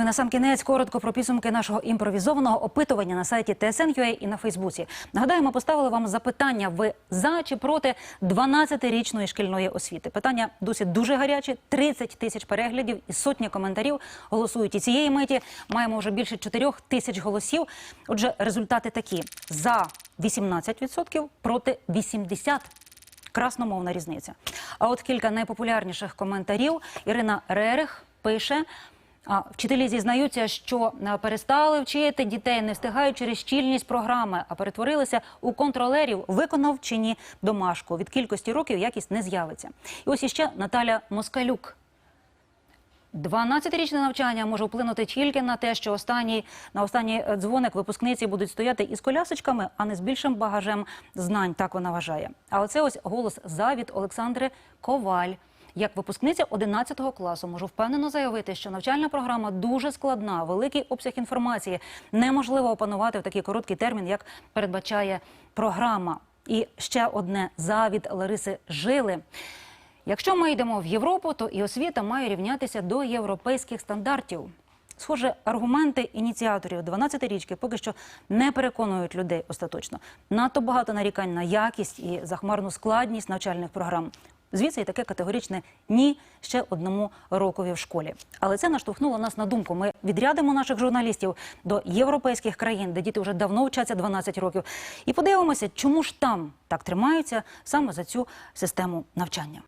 Ну і на сам кінець коротко про підсумки нашого імпровізованого опитування на сайті TSN.ua і на Фейсбуці. Нагадаємо, поставили вам запитання: ви за чи проти 12-річної шкільної освіти? Питання досі дуже гарячі. 30 тисяч переглядів і сотні коментарів голосують і цієї миті. Маємо вже більше 4 тисяч голосів. Отже, результати такі: за 18%, проти 80%. Красномовна різниця. А от кілька найпопулярніших коментарів. Ірина Рерих пише. А вчителі зізнаються, що е, перестали вчити дітей, не встигають через щільність програми, а перетворилися у контролерів, виконав чи ні домашку. Від кількості років якість не з'явиться. І ось іще Наталя Москалюк. 12-річне навчання може вплинути тільки на те, що останній на останній е, дзвоник випускниці будуть стояти із колясочками, а не з більшим багажем знань. Так вона вважає. А оце ось голос за від Олександри Коваль. Як випускниця 11 класу можу впевнено заявити, що навчальна програма дуже складна, великий обсяг інформації неможливо опанувати в такий короткий термін, як передбачає програма. І ще одне за від Лариси Жили. Якщо ми йдемо в Європу, то і освіта має рівнятися до європейських стандартів. Схоже, аргументи ініціаторів 12-річки поки що не переконують людей остаточно. Надто багато нарікань на якість і захмарну складність навчальних програм. Звідси і таке категоричне ні ще одному рокові в школі. Але це наштовхнуло нас на думку. Ми відрядимо наших журналістів до європейських країн, де діти вже давно вчаться 12 років, і подивимося, чому ж там так тримаються саме за цю систему навчання.